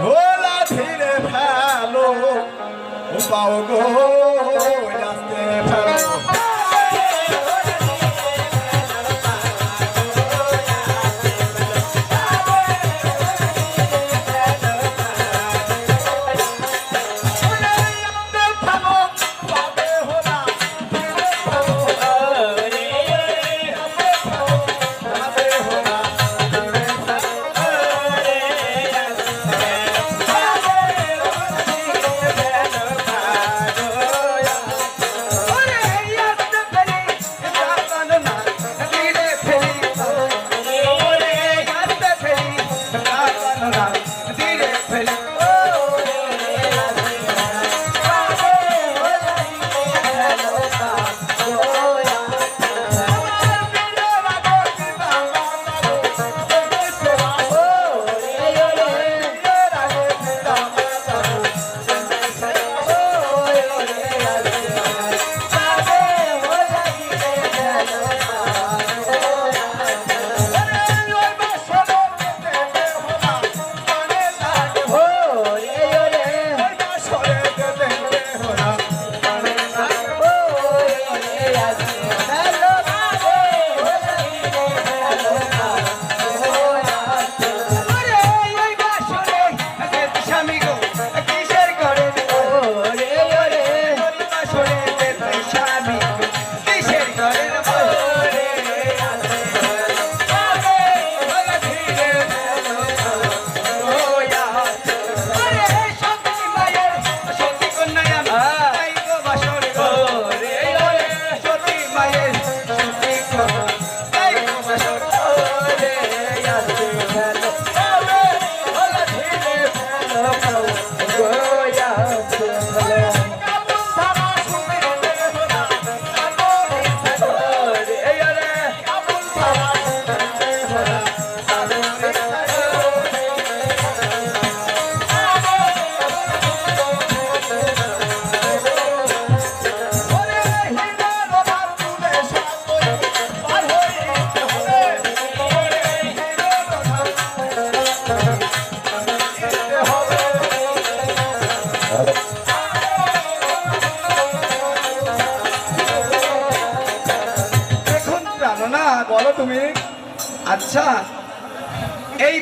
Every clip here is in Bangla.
ভোলা ফেলো ও পাও গো।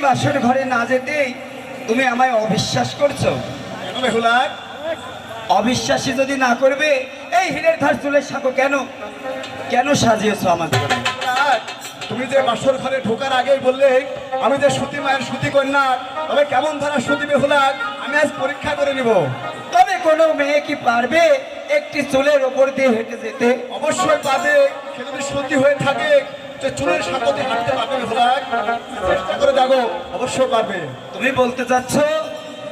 বাসর ঘরে না যেতেই তুমি আমায় অবিশ্বাস করছ। অবিশ্বাসী যদি না করবে এই হীরের ধার চুলের সাঁকো কেন? কেন সাজিয়েছো আমাদের আর তুমি যে বাসর ঘরে ঢোকার আগেই বললে আমি যে সতী মায়ের সতী কন্যা তবে কেমন ধারা সতী বেহুলা আমি আজ পরীক্ষা করে নিব। তবে কোনো মেয়ে কি পারবে একটি চুলের ওপর দিয়ে হেঁটে যেতে? অবশ্যই পাবে সে যদি সতী হয়ে থাকে যে চুলের সাথে হাঁটতে পারবে চেষ্টা করে দেখো অবশ্যই পারবে। তুমি বলতে চাচ্ছ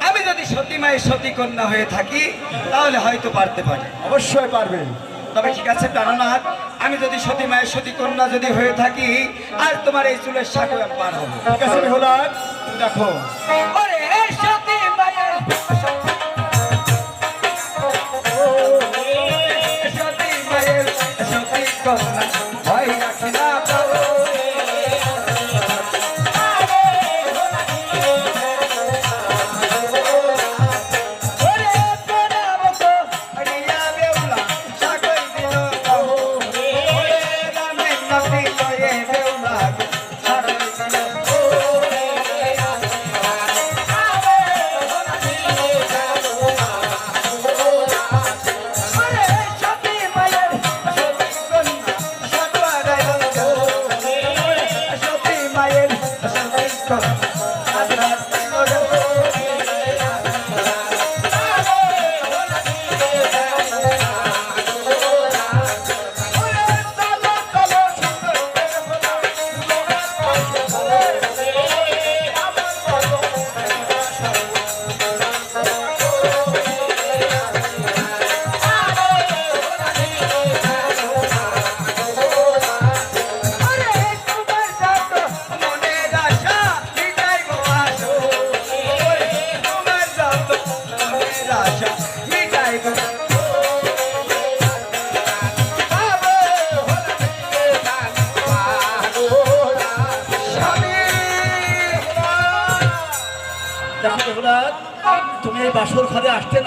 আমি যদি সতী মায়ের সতী কন্যা হয়ে থাকি তাহলে হয়তো পারতে পারি। অবশ্যই পারবে। তবে ঠিক আছে প্রাণনাথ আমি যদি সতী মায়ের সতী কন্যা যদি হয়ে থাকি আর তোমার এই চুলের সাঁকো আমি পার হব। ঠিক আছে দেখো। ওরে সতী মায়ের সতী মায়ের সতী কন্যা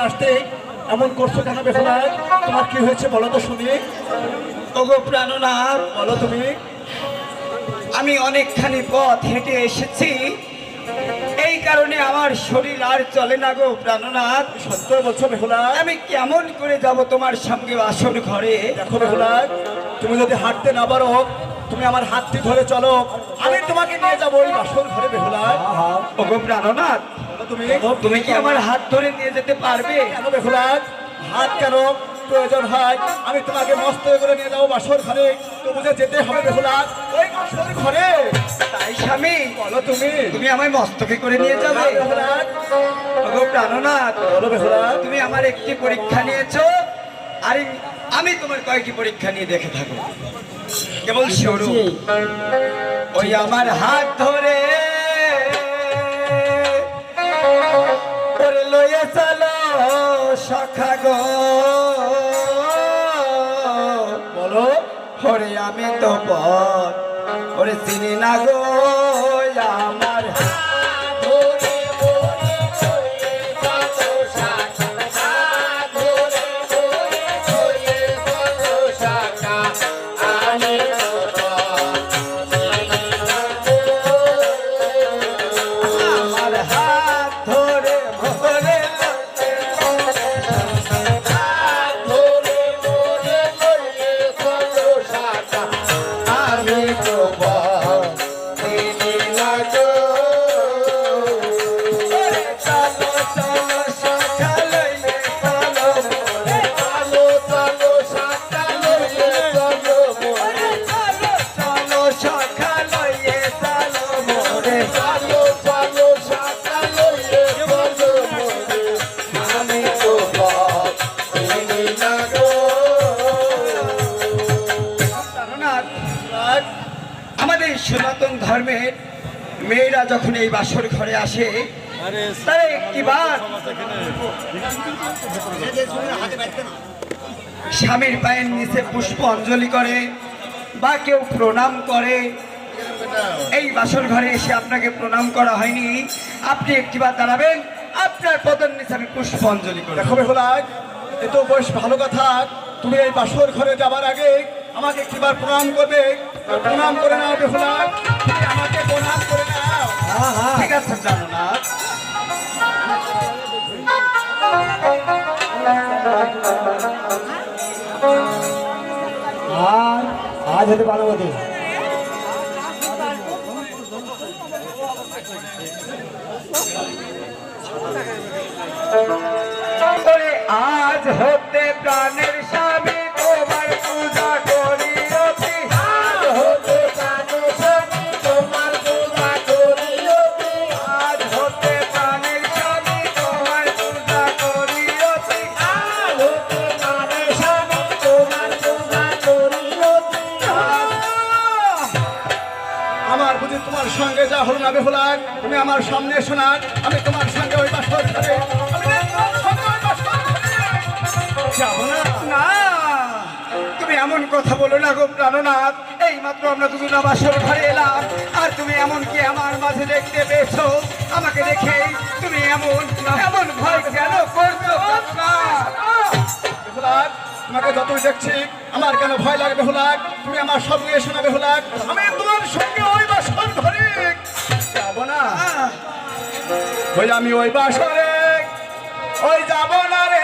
আসতে এমন করছ কেন বেহুলার তোমার কি হয়েছে বলো তো শুনি। ওগো প্রাণনাথ বলো তুমি। আমি অনেকখানি পথ হেঁটে এসেছি। এই কারণে আমার শরীর আর চলে না গো প্রাণনাথ। সত্য বলছো বেহুলার আমি কেমন করে যাব তোমার সঙ্গে আসর ঘরে? দেখো বেহুলার তুমি যদি হাঁটতে না পারো তুমি আমার হাতটি ধরে চলো। আমি তোমাকে নিয়ে যাব ওই ঘরে বেহুলার ওগো প্রাণনাথ। তুমি? তুমি কি আমার হাত ধরে নিয়ে যেতে পারবে? কেন হাত কেন প্রয়োজন হয়? আমি তোমাকে মস্ত করে নিয়ে যাব বাসর ঘরে। তবু যে যেতে হবে বেহুলার ওই বাসর ঘরে। তাই স্বামী বলো তুমি। তুমি আমায় মস্তকে করে নিয়ে যাবে। প্রাণনাথ বলো তুমি আমার একটি পরীক্ষা নিয়েছো। আর আমি তোমার কয়েকটি পরীক্ষা নিয়ে দেখে থাকো কেবল শুরু ওই আমার হাত ধরে চলো সখা গো। বলো হরে আমি তো পথ ওরে চিনি না গো। সনাতন ধর্মের মেয়েরা যখন এই বাসর ঘরে আসে তারা একটি বার স্বামীর পায়ের নিচে পুষ্প অঞ্জলি করে বা কেউ প্রণাম করে। এই বাসর ঘরে এসে আপনাকে প্রণাম করা হয়নি। আপনি একটিবার দাঁড়াবেন আপনার পদন নিচে আমি পুষ্প অঞ্জলি করে দেখো বেহুলার এ তো বেশ ভালো কথা। তুমি এই বাসর ঘরে যাবার আগে আমাকে একটিবার প্রণাম করবে। প্রণাম করে নাও বেহুলার। আমাকে প্রণাম করে নাও। ঠিক আছে জানো না আর আজ হতে পারো বটে। আজ হতে প্রাণের স্বামী যা হলো না বেহুলার তুমি আমার সামনে শোনার আমি তোমার সঙ্গে ওই ঘরে। যাব না। তুমি এমন কথা বলো না গো প্রাণনাথ। এই মাত্র আমরা দুজন বাসর ঘরে এলাম, আর তুমি এমন কি আমার মাঝে দেখতে পেয়েছ। আমাকে দেখে তুমি এমন এমন ভয় কেন করছ তোমাকে যতই দেখছি, আমার কেন ভয় লাগবে বেহুলার তুমি আমার সঙ্গে শোনাবে বেহুলার আমি তোমার সঙ্গে ওই ওই আমি ওই বাসরে ওই যাব না রে।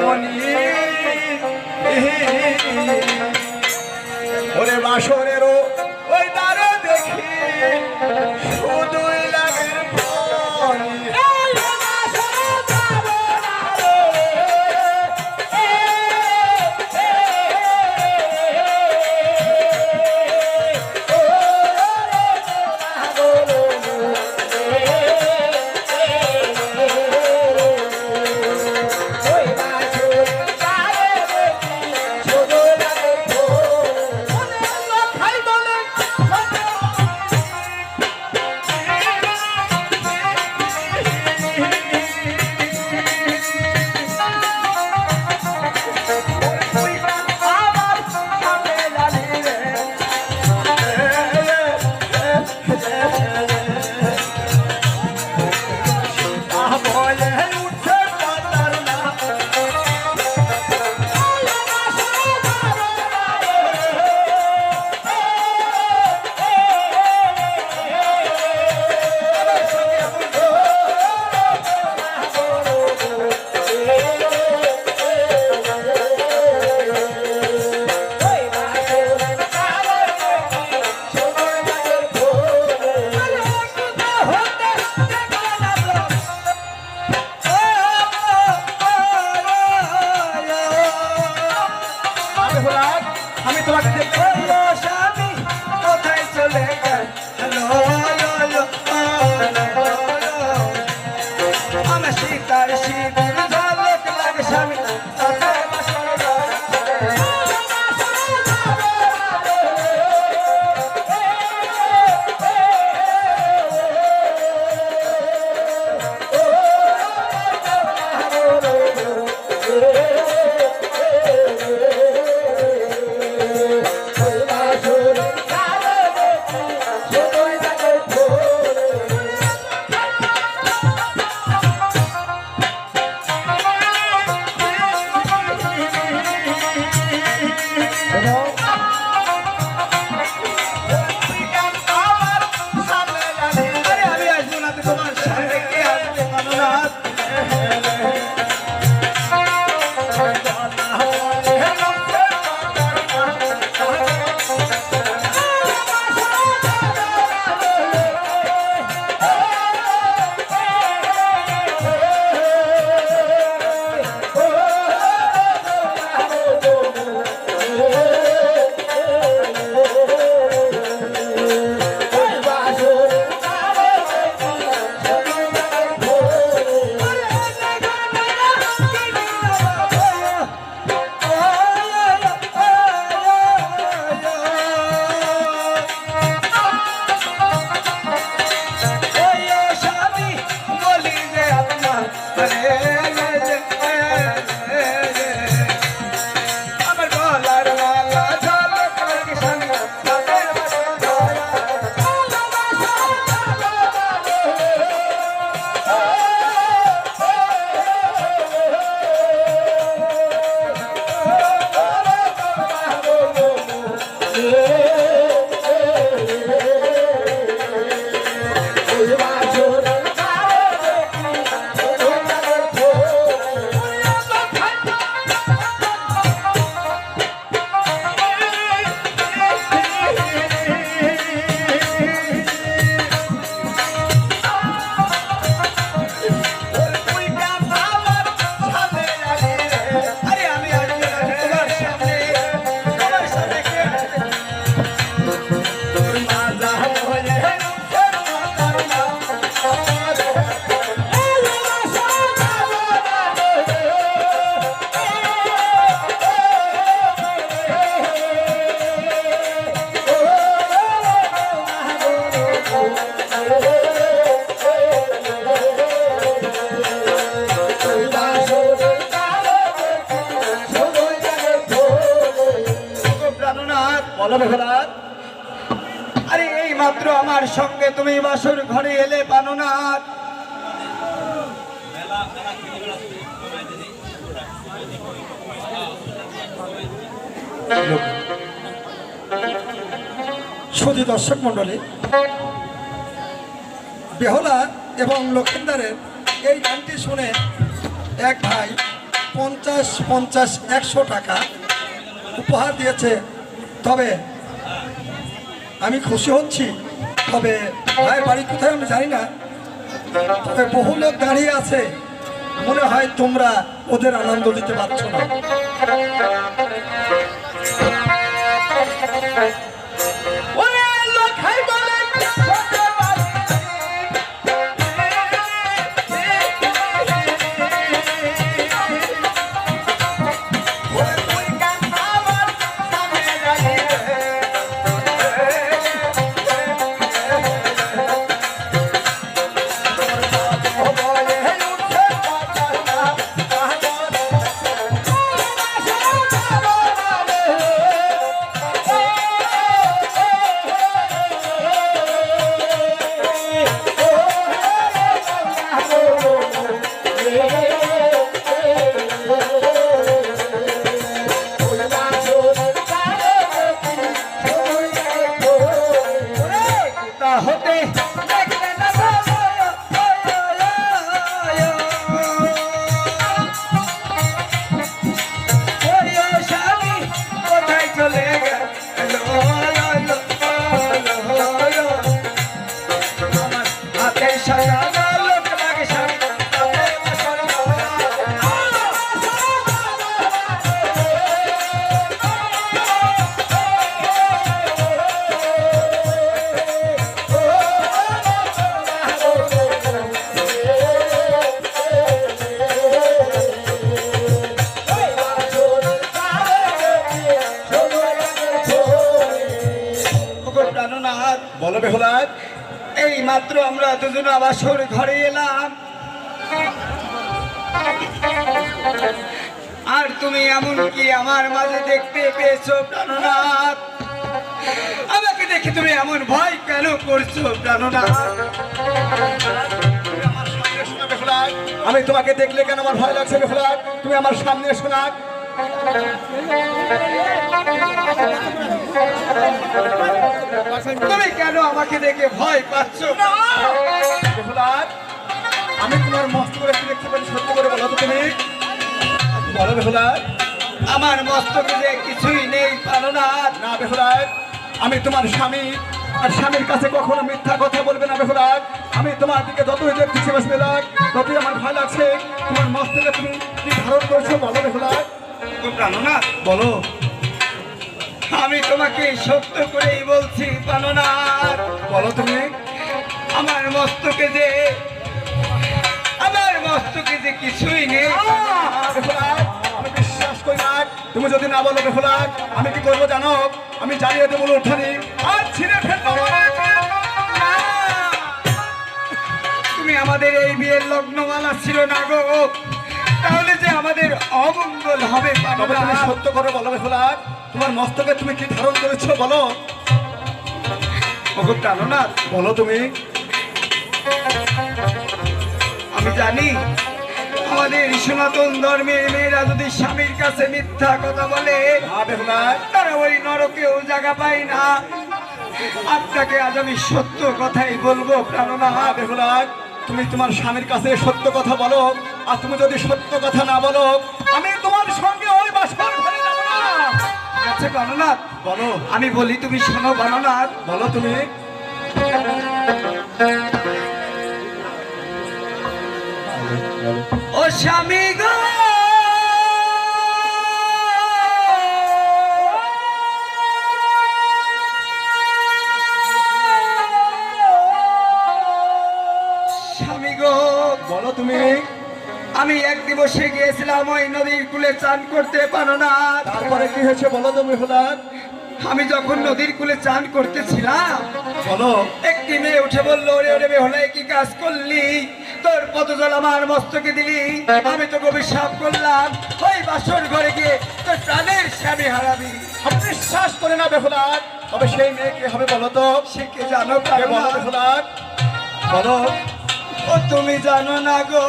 মনি। ওরে বাসরেরও সুধী দর্শক মণ্ডলী, বেহলা এবং লক্ষিন্দারের এই গানটি শুনে এক ভাই পঞ্চাশ পঞ্চাশ একশো টাকা উপহার দিয়েছে। তবে আমি খুশি হচ্ছি। তবে ভাইয়ের বাড়ি কোথায় আমি জানি না। তবে বহু লোক দাঁড়িয়ে আছে। মনে হয় তোমরা ওদের আনন্দ দিতে পারছ না। আমরা দুজন আবাসর ঘরে এলাম। আর তুমি এমন কি আমার মাঝে দেখতে পেয়েছ প্রাণনাথ? আমাকে দেখে তুমি এমন ভয় কেন করছ প্রাণনাথ? আমি তোমাকে দেখলে কেন আমার ভয় লাগছে তুমি আমার সামনে শোনা তুমি কেন আমাকে দেখে ভয় পাচ্ছ? আমি তোমার মস্ত করে দেখতে পারি সত্যি করে বলো তুমি। বলো বেহুলার, আমার মস্তকে যে কিছুই নেই প্রাণনাথ না। বেহুলার, আমি তোমার স্বামী, আর স্বামীর কাছে কখনো মিথ্যা কথা বলবে না বেহুলার। আমি তোমার দিকে যতই দেখতেছি, বেহুলার, ততই আমার ভয় লাগছে। তোমার মস্তকে তুমি কি ধারণ করছ, বলো বেহুলার। বলো। আমি তোমাকে সত্য করেই বলছি প্রাণনাথ বলো তুমি। আমার মস্তকে যে, আমার মস্তকে যে কিছুই নেই তুমি যদি না বলো বেহুলার আমি কি করব জানো? আমি জানিয়ে দেবো উঠানি আর ছিঁড়ে ফেলব তুমি আমাদের এই বিয়ের লগ্নমালা ছিল না গো। আমাদের অমঙ্গল হবে তবে তুমি সত্য করে বলো বেহুলার তোমার মস্তকে তুমি কি ধারণ করেছ বলো? ওগো প্রাণনাথ বলো তুমি। আমি জানি আমাদের সনাতন ধর্মের মেয়েরা যদি স্বামীর কাছে মিথ্যা কথা বলে হ্যাঁ তারা ওই নরকেও জায়গা পায় না। আপনাকে আজ আমি সত্য কথাই বলব প্রাণনা হ্যাঁ বেহুলার তুমি তোমার স্বামীর কাছে সত্য কথা বলো। আর তুমি যদি সত্য কথা না বলো, আমি তোমার সঙ্গে ওই আছে গণনাথ বলো। আমি বলি, তুমি শোনো গণনাথ বলো তুমি। ও স্বামী গো! দিবসে ওই নদীর কূলে চান করতে পারো না। তারপরে কি হয়েছে বলো তো বেহুলার আমি যখন নদীর কুলে চান করতেছিলাম বলো। একটি মেয়ে উঠে বলল ওরে কি কাজ করলি? তোর কত জল আমার মস্তকে দিলি। আমি তো অভিশাপ করলাম। ওই বাসর ঘরে গিয়ে তোর প্রাণের স্বামী হারাবি। বিশ্বাস করে না বেহুলার? তবে সেই মেয়ে কে হবে বলো তো? সে কে জানো? বেহুলার? বলো। ও তুমি জানো না গো।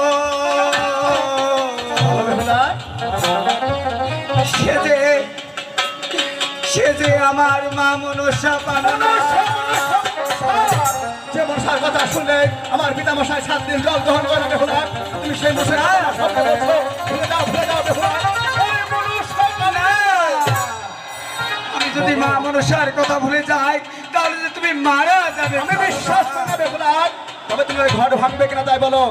যে আমার মা পাননা যে মশার কথা শুনলে আমার পিতা মশাই সাত দিন জল গ্রহণ করে বেহুলার তুমি সেই মশাই ভুলে। আমি যদি মা মনসার কথা ভুলে যাই, তাহলে তুমি মারা যাবে। আমি বিশ্বাস করি না বেহুলার তবে তুমি ঘর ভাঙবে কিনা তাই বলো।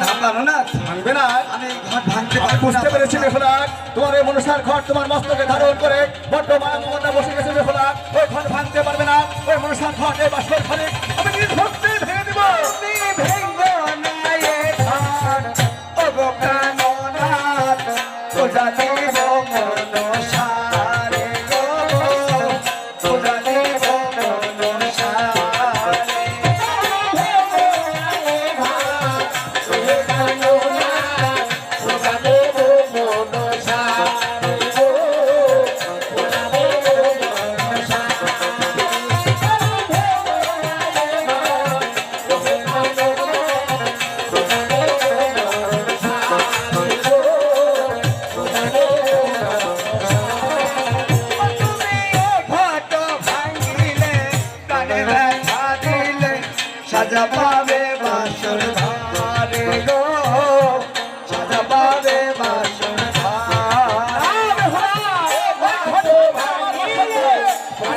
না পারো না ভাঙবে না। আমি ঘর ভাঙতে বুঝতে। পেরেছি বেহুলার তোমার এই মনুষ্যার ঘর তোমার মস্তকে ধারণ করে বড্ড মায়া মমতা বসে গেছে বেহুলার ওই ঘর ভাঙতে পারবে না। ওই মনুষ্যার ঘর এই বাসর ঘরে। আমি নির্ভক্তি ভেঙে দিব। তুমি ভেঙ্গো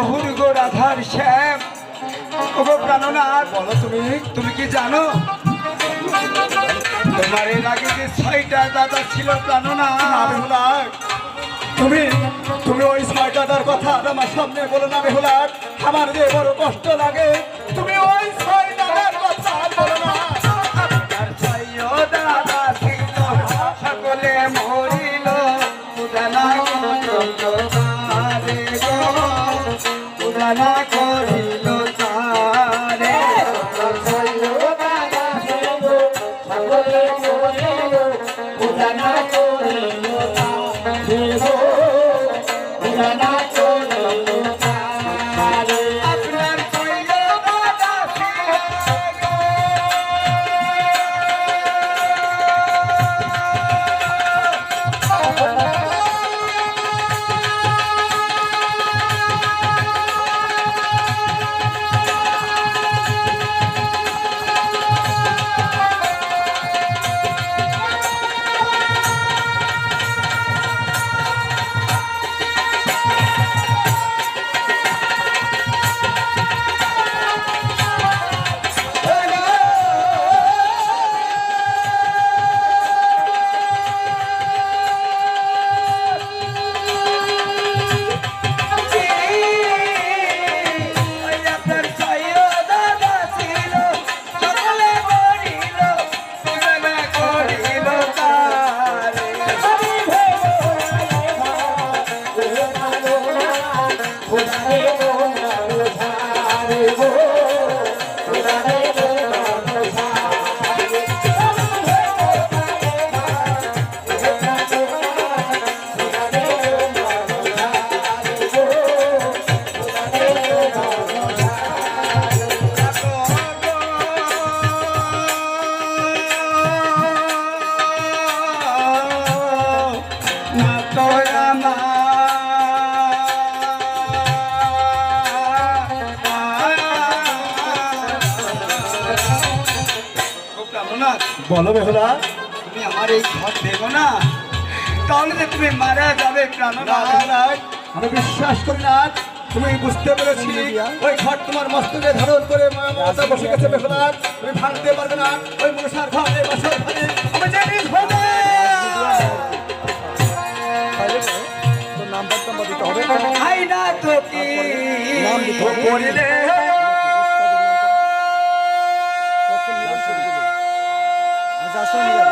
প্রভুর গো রাধার শ্যাম। ওগো প্রাণনাথ, বলো তুমি তুমি কি জানো? তোমার এর আগে যে ছয়টা দাদা ছিল প্রাণনাথ। তুমি তুমি ওই ছয়টাটার কথা আমার সামনে বলো না বেহুলা আমার যে বড় কষ্ট লাগে, তুমি la বলো বেহুলা তুমি আমার এই ঘর দেবো না। তাহলে যে তুমি মারা যাবে আমি বিশ্বাস করি না। তুমি বুঝতে পেরেছি। ওই ঘর তোমার মস্তকে ধারণ করে মমতা বসে গেছে বেহুলা তুমি ভাঙতে পারবে না। ওই মনসার ঘরে বসার ঘরে আমি জানি হবে তোর নাম্বার টাম্বার দিতে হবে। না তো কি নাম দিতে হবে।